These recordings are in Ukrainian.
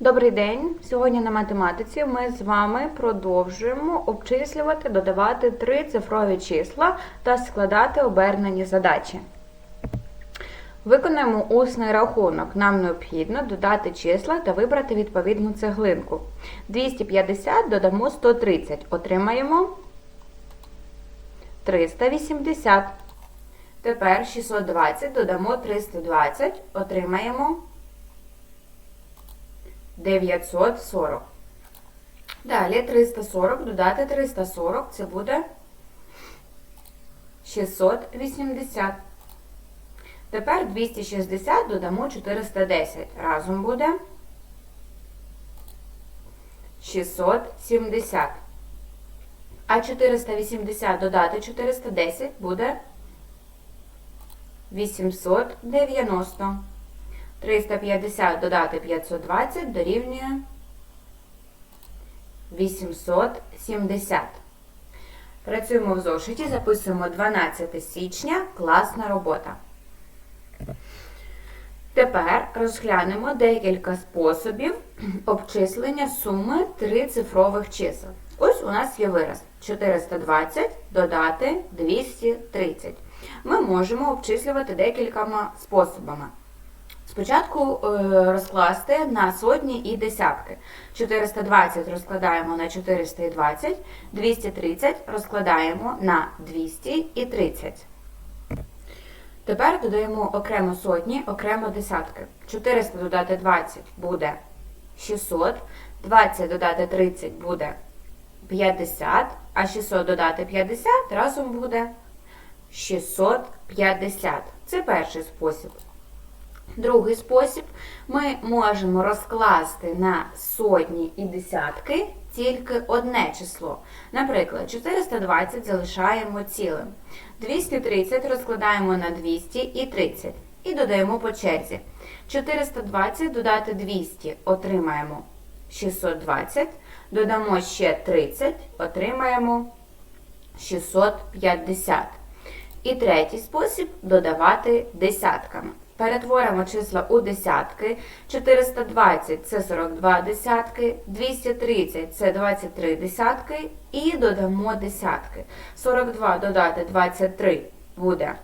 Добрий день! Сьогодні на математиці ми з вами продовжуємо обчислювати, додавати три цифрові числа та складати обернені задачі. Виконаємо усний рахунок. Нам необхідно додати числа та вибрати відповідну цеглинку. 250 додамо 130. Отримаємо 380. Тепер 620 додамо 320. Отримаємо 940. Далі 340 додати 340, це буде 680. Тепер 260 додамо 410. Разом буде 670. А 480 додати 410 буде 890. 350 додати 520 дорівнює 870. Працюємо в зошиті, записуємо 12 січня, класна робота. Тепер розглянемо декілька способів обчислення суми трицифрових чисел. Ось у нас є вираз 420 додати 230. Ми можемо обчислювати декількома способами. Спочатку е, розкласти на сотні і десятки. 420 розкладаємо на 420, 230 розкладаємо на 230. Тепер додаємо окремо сотні, окремо десятки. 400 додати 20 буде 600, 20 додати 30 буде 50, а 600 додати 50 разом буде 650. Це перший спосіб. Другий спосіб ми можемо розкласти на сотні і десятки тільки одне число. Наприклад, 420 залишаємо цілим. 230 розкладаємо на 200 і 30 і додаємо по черзі. 420 додати 200 отримаємо 620, додамо ще 30, отримаємо 650. І третій спосіб додавати десятками. Перетворимо числа у десятки. 420 це 42 десятки, 230 це 23 десятки і додамо десятки. 42 додати 23 буде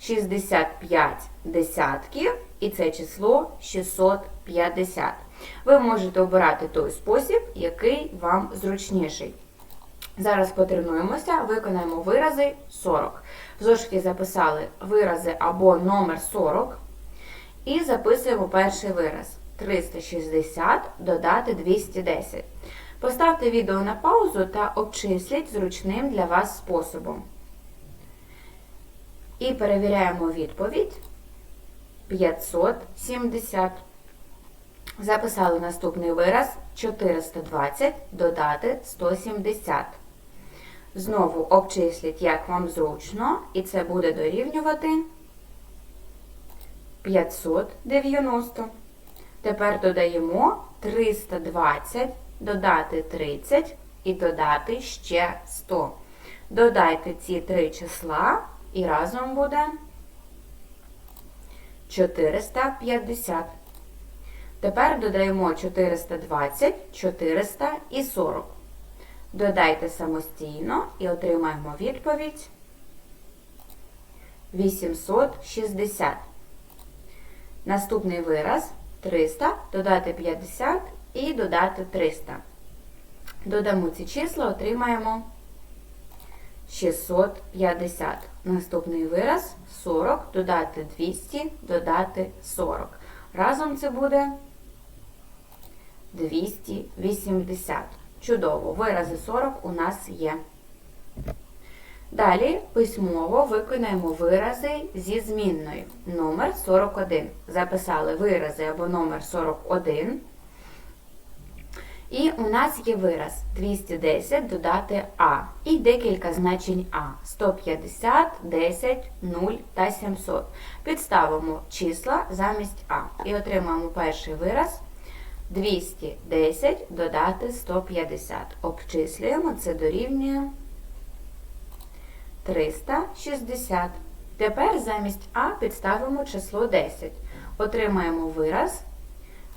65 десятків, і це число 650. Ви можете обирати той спосіб, який вам зручніший. Зараз потренуємося, виконаємо вирази 40. В зошиті записали вирази або номер 40. І записуємо перший вираз. 360 додати 210. Поставте відео на паузу та обчисліть зручним для вас способом. І перевіряємо відповідь 570. Записали наступний вираз 420 додати 170. Знову обчисліть, як вам зручно, і це буде дорівнювати 590. Тепер додаємо 320, додати 30 і додати ще 100. Додайте ці три числа і разом буде 450. Тепер додаємо 420, 400 і 40. Додайте самостійно і отримаємо відповідь 860. Наступний вираз 300, додати 50 і додати 300. Додамо ці числа, отримаємо 650. Наступний вираз 40, додати 200, додати 40. Разом це буде 280. Чудово, вирази 40 у нас є. Далі письмово виконаємо вирази зі змінною. Номер 41. Записали вирази або номер 41. І у нас є вираз 210 додати А. І декілька значень А. 150, 10, 0 та 700. Підставимо числа замість А. І отримаємо перший вираз. 210 додати 150. Обчислюємо, це дорівнює 360. Тепер замість А підставимо число 10. Отримаємо вираз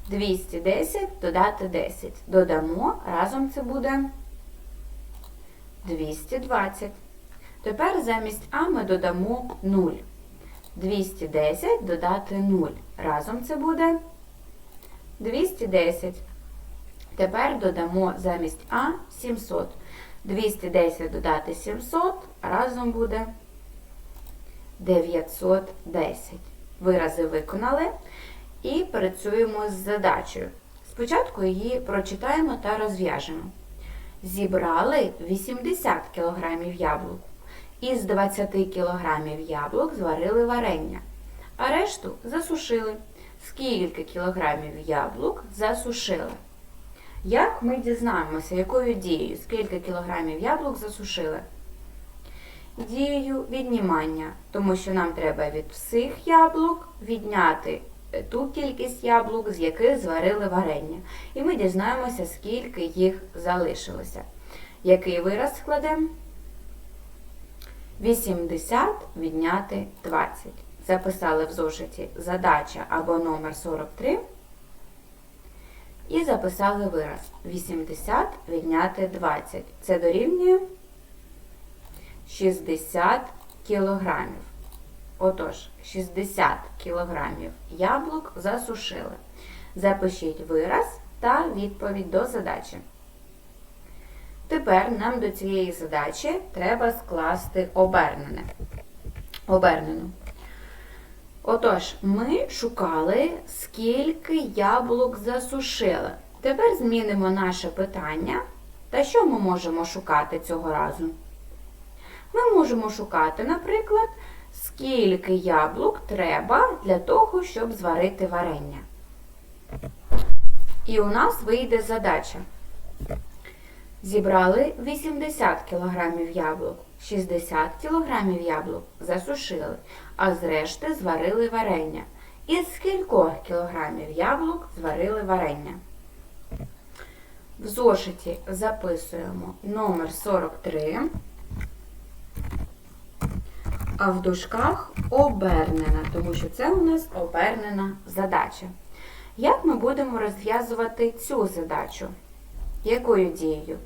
210 додати 10. Додамо, разом це буде 220. Тепер замість А ми додамо 0. 210 додати 0. Разом це буде 210. Тепер додамо замість А 700. 210 додати 700, разом буде 910. Вирази виконали і працюємо з задачею. Спочатку її прочитаємо та розв'яжемо. Зібрали 80 кг яблук. Із 20 кг яблук зварили варення, а решту засушили. Скільки кілограмів яблук засушили? Як ми дізнаємося, якою дією, скільки кілограмів яблук засушили? Дією віднімання, тому що нам треба від всіх яблук відняти е, ту кількість яблук, з яких зварили варення. І ми дізнаємося, скільки їх залишилося. Який вираз складемо? 80 відняти 20. Записали в зошиті задача або номер 43. І записали вираз 80 відняти 20. Це дорівнює 60 кілограмів. Отож, 60 кілограмів яблук засушили. Запишіть вираз та відповідь до задачі. Тепер нам до цієї задачі треба скласти обернене. Обернену. Отож, ми шукали, скільки яблук засушили. Тепер змінимо наше питання. Та що ми можемо шукати цього разу? Ми можемо шукати, наприклад, скільки яблук треба для того, щоб зварити варення. І у нас вийде задача. Зібрали 80 кг яблук, 60 кг яблук засушили, а з решти зварили варення. Із скількох кілограмів яблук зварили варення? В зошиті записуємо номер 43, а в дужках обернена, тому що це у нас обернена задача. Як ми будемо розв'язувати цю задачу? Якою дією?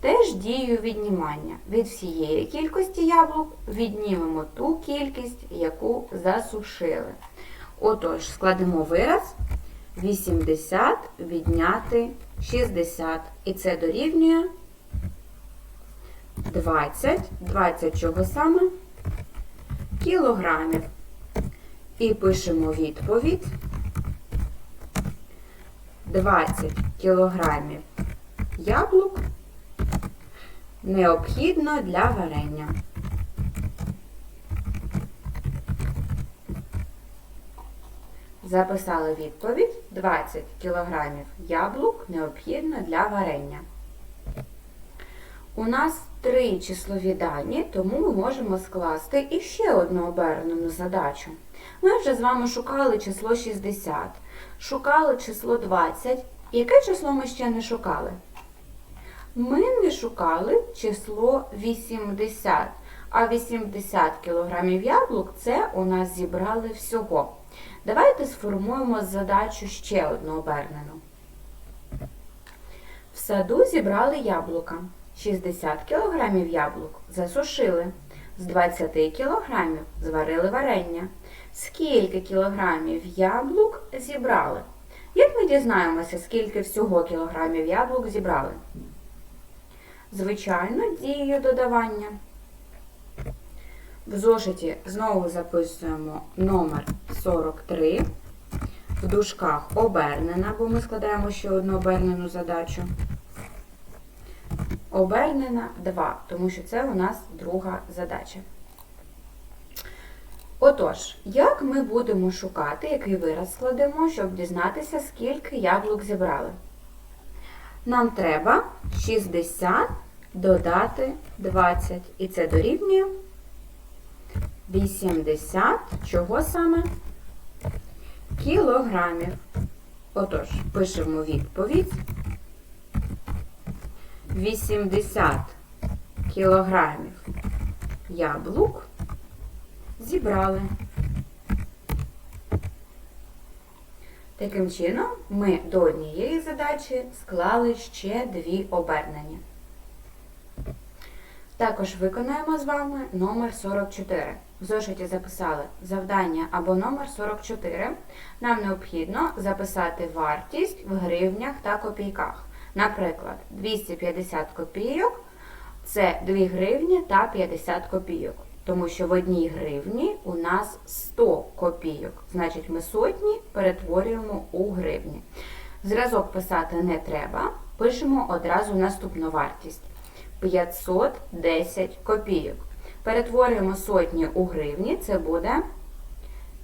Теж дією віднімання. Від всієї кількості яблук віднімемо ту кількість, яку засушили. Отож, складемо вираз 80 відняти 60. І це дорівнює 20. 20 чого саме? Кілограмів. І пишемо відповідь. 20 кілограмів яблук необхідно для варення. Записали відповідь 20 кг яблук необхідно для варення. У нас три числові дані, тому ми можемо скласти іще одну обернену задачу. Ми вже з вами шукали число 60, шукали число 20. Яке число ми ще не шукали? Ми не шукали число 80, а 80 кг яблук це у нас зібрали всього. Давайте сформуємо задачу ще одну обернену. В саду зібрали яблука. 60 кг яблук засушили. З 20 кг зварили варення. Скільки кілограмів яблук зібрали? Як ми дізнаємося, скільки всього кілограмів яблук зібрали? Звичайно, дією додавання. В зошиті знову записуємо номер 43. В дужках обернена, бо ми складаємо ще одну обернену задачу. Обернена 2, тому що це у нас друга задача. Отож, як ми будемо шукати, який вираз складемо, щоб дізнатися, скільки яблук зібрали? Нам треба 60 додати 20. І це дорівнює 80, чого саме? Кілограмів. Отож, пишемо відповідь. 80 кілограмів яблук зібрали. Таким чином, ми до однієї задачі склали ще дві обернення. Також виконаємо з вами номер 44. В зошиті записали завдання або номер 44. Нам необхідно записати вартість в гривнях та копійках. Наприклад, 250 копійок це 2 гривні та 50 копійок. Тому що в одній гривні у нас 100 копійок. Значить, ми сотні перетворюємо у гривні. Зразок писати не треба. Пишемо одразу наступну вартість. 510 копійок. Перетворюємо сотні у гривні, це буде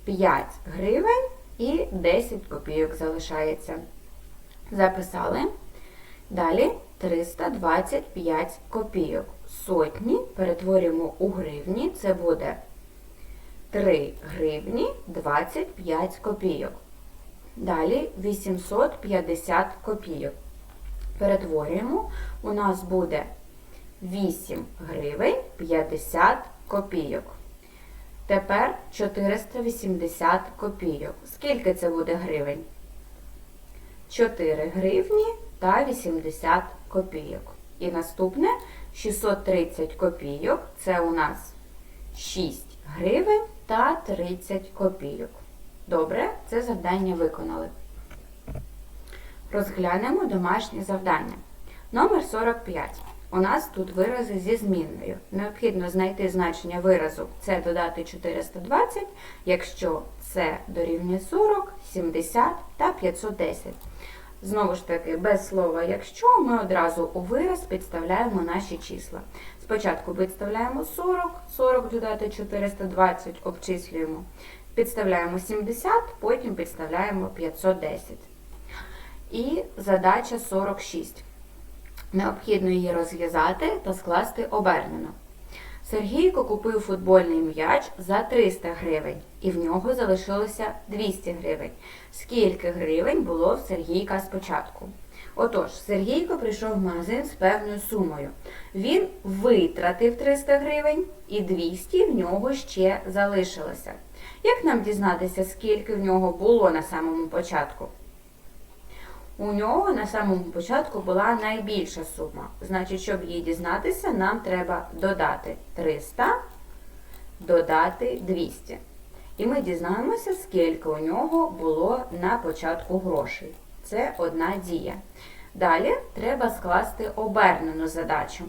5 гривень і 10 копійок залишається. Записали. Далі 325 копійок. Сотні перетворюємо у гривні, це буде 3 гривні 25 копійок. Далі 850 копійок. Перетворюємо, у нас буде 8 гривень 50 копійок. Тепер 480 копійок. Скільки це буде гривень? 4 гривні та 80 копійок. І наступне 630 копійок. Це у нас 6 гривень та 30 копійок. Добре, це завдання виконали. Розглянемо домашнє завдання. Номер 45. У нас тут вирази зі змінною. Необхідно знайти значення виразу це додати 420, якщо це дорівнює 40, 70 та 510. Знову ж таки, без слова якщо ми одразу у вираз підставляємо наші числа. Спочатку підставляємо 40, 40 додати 420, обчислюємо. Підставляємо 70, потім підставляємо 510. І задача 46. Необхідно її розв'язати та скласти обернено. Сергійко купив футбольний м'яч за 300 гривень, і в нього залишилося 200 гривень. Скільки гривень було в Сергійка спочатку? Отож, Сергійко прийшов в магазин з певною сумою. Він витратив 300 гривень і 200 в нього ще залишилося. Як нам дізнатися, скільки в нього було на самому початку? У нього на самому початку була найбільша сума. Значить, щоб її дізнатися, нам треба додати 300, додати 200. І ми дізнаємося, скільки у нього було на початку грошей. Це одна дія. Далі треба скласти обернену задачу.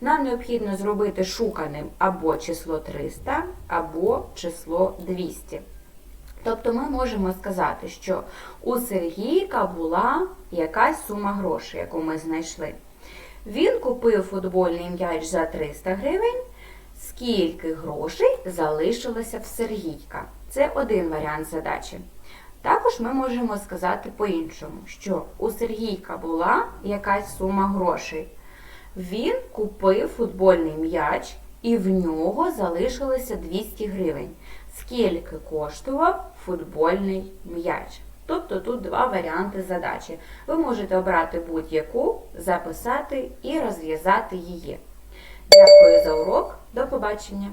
Нам необхідно зробити шуканим або число 300, або число 200. Тобто ми можемо сказати, що у Сергійка була якась сума грошей, яку ми знайшли. Він купив футбольний м'яч за 300 гривень. Скільки грошей залишилося в Сергійка? Це один варіант задачі. Також ми можемо сказати по-іншому, що у Сергійка була якась сума грошей. Він купив футбольний м'яч і в нього залишилося 200 гривень. Скільки коштував футбольний м'яч? Тобто тут два варіанти задачі. Ви можете обрати будь-яку, записати і розв'язати її. Дякую за урок. До побачення!